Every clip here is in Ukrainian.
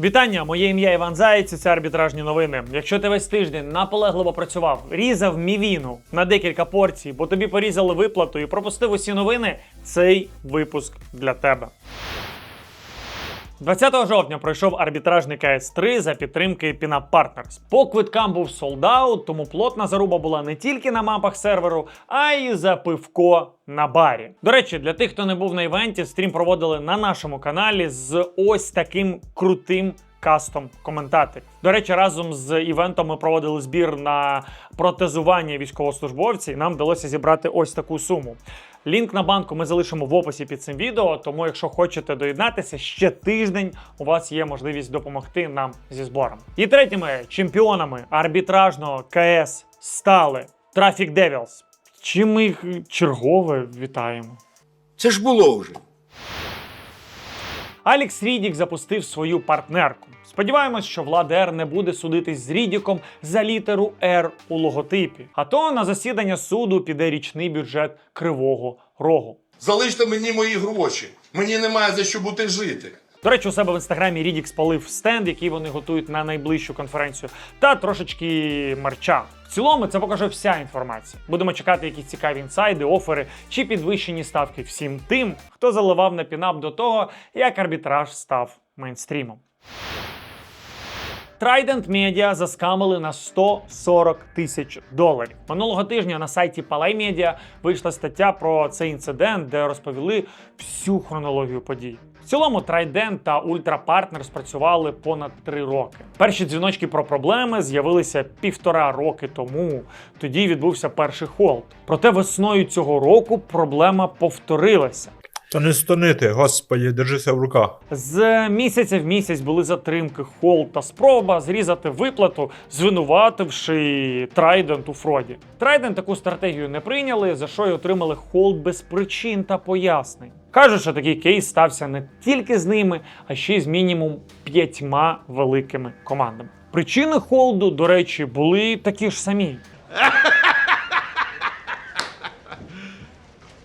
Вітання, моє ім'я Іван Заєць, це арбітражні новини. Якщо ти весь тиждень наполегливо працював, різав мівіну на декілька порцій, бо тобі порізали виплату і пропустив усі новини, цей випуск для тебе. 20 жовтня пройшов арбітражний КС-3 за підтримки Pinap Partners. По квиткам був солдаут, тому плотна заруба була не тільки на мапах серверу, а й за пивко на барі. До речі, для тих, хто не був на івенті, стрім проводили на нашому каналі з ось таким крутим кастом коментаторів. До речі, разом з івентом ми проводили збір на протезування військовослужбовців. і Нам вдалося зібрати ось таку суму. Лінк на банку ми залишимо в описі під цим відео. Тому, якщо хочете доєднатися, ще тиждень у вас є можливість допомогти нам зі збором. І третіми чемпіонами арбітражного КС стали Traffic Devils. Чим ми їх чергове вітаємо. Це ж було вже. Алікс Рідік запустив свою партнерку. Сподіваємось, що влада Р не буде судитись з Рідіком за літеру Р у логотипі. А то на засідання суду піде річний бюджет Кривого Рогу. Залиште мені мої гроші. Мені немає за що бути жити. До речі, у себе в інстаграмі Рідік спалив стенд, який вони готують на найближчу конференцію, та трошечки мерча. Цілому це покаже вся інформація. Будемо чекати якісь цікаві інсайди, офери чи підвищені ставки всім тим, хто заливав на пінап до того, як арбітраж став мейнстрімом. Trident Media заскамили на 140 тисяч доларів. Минулого тижня на сайті Palay Media вийшла стаття про цей інцидент, де розповіли всю хронологію подій. В цілому Trident та Ultra Partners працювали понад три роки. Перші дзвіночки про проблеми з'явилися півтора роки тому. Тоді відбувся перший холд. Проте весною цього року проблема повторилася. Та не стонити, господі, держися в руках. З місяця в місяць були затримки, холд та спроба зрізати виплату, звинувативши Трайдент у фроді. Трайдент таку стратегію не прийняли, за що й отримали холд без причин та пояснень. Кажуть, що такий кейс стався не тільки з ними, а ще й з мінімум п'ятьма великими командами. Причини холду, до речі, були такі ж самі.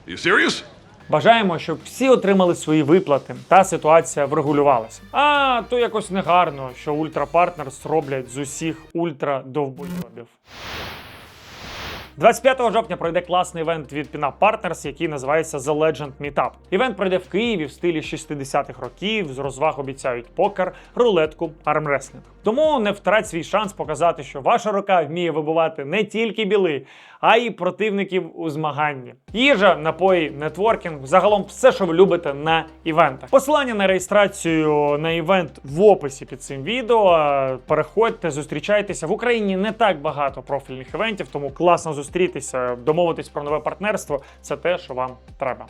You serious? Бажаємо, щоб всі отримали свої виплати та ситуація врегулювалася. А то якось негарно, що ультрапартнерс роблять з усіх ультра довбойобів. 25 жовтня пройде класний івент від Pinap Partners, який називається The Legend Meetup. Івент пройде в Києві в стилі 60-х років. З розваг обіцяють покер, рулетку, армреслінг. Тому не втрать свій шанс показати, що ваша рука вміє вибивати не тільки біли, а й противників у змаганні. Їжа, напої, нетворкінг, загалом все, що ви любите на івентах. Посилання на реєстрацію на івент в описі під цим відео. Переходьте, зустрічайтеся в Україні. Не так багато профільних івентів, тому класно зустрітися, домовитись про нове партнерство. Це те, що вам треба.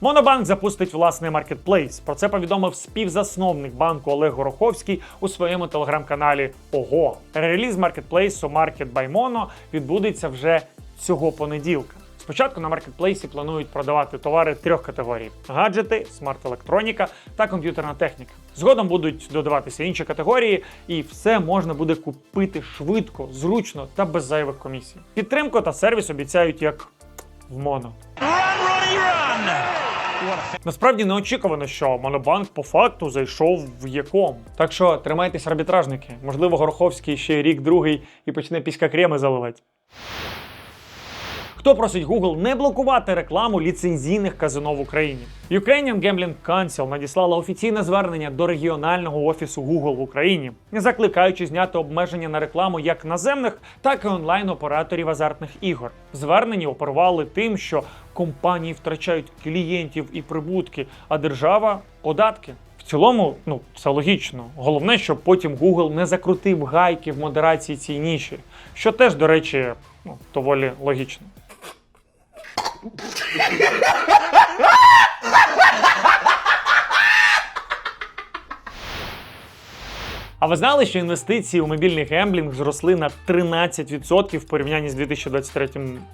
Монобанк запустить власний маркетплейс. Про це повідомив співзасновник банку Олег Гороховський у своєму телеграм-каналі Ого. Реліз маркетплейсу Market by Mono відбудеться вже цього понеділка. Спочатку на маркетплейсі планують продавати товари трьох категорій: гаджети, смарт-електроніка та комп'ютерна техніка. Згодом будуть додаватися інші категорії, і все можна буде купити швидко, зручно та без зайвих комісій. Підтримку та сервіс обіцяють як в моно. Насправді неочікувано, що Монобанк по факту зайшов в яком. Так що тримайтесь арбітражники. Можливо, Гороховський ще рік другий і почне піська креми заливати. Хто просить Google не блокувати рекламу ліцензійних казино в Україні? Ukrainian Gambling Council надіслала офіційне звернення до регіонального офісу Google в Україні, закликаючи зняти обмеження на рекламу як наземних, так і онлайн-операторів азартних ігор. В зверненні оперували тим, що компанії втрачають клієнтів і прибутки, а держава податки. В цілому, ну це логічно. Головне, щоб потім Google не закрутив гайки в модерації цій ніші, що теж, до речі, ну, доволі логічно. Yeah. А ви знали, що інвестиції у мобільний гемблінг зросли на 13% в порівнянні з 2023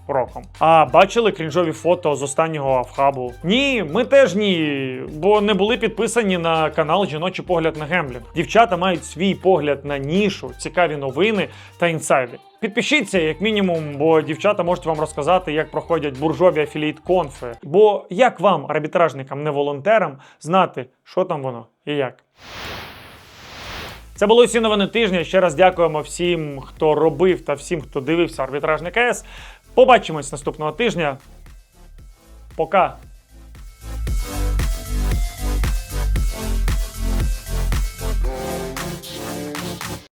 роком? А бачили крінжові фото з останнього авхабу? Ні, ми теж ні, бо не були підписані на канал Жіночий погляд на гемблінг. Дівчата мають свій погляд на нішу, цікаві новини та інсайди. Підпишіться, як мінімум, бо дівчата можуть вам розказати, як проходять буржові афіліт конфи. Бо як вам, арбітражникам, не волонтерам, знати, що там воно і як. Це були усі новини тижня. Ще раз дякуємо всім, хто робив та всім, хто дивився арбітражний КС. Побачимось наступного тижня. Пока.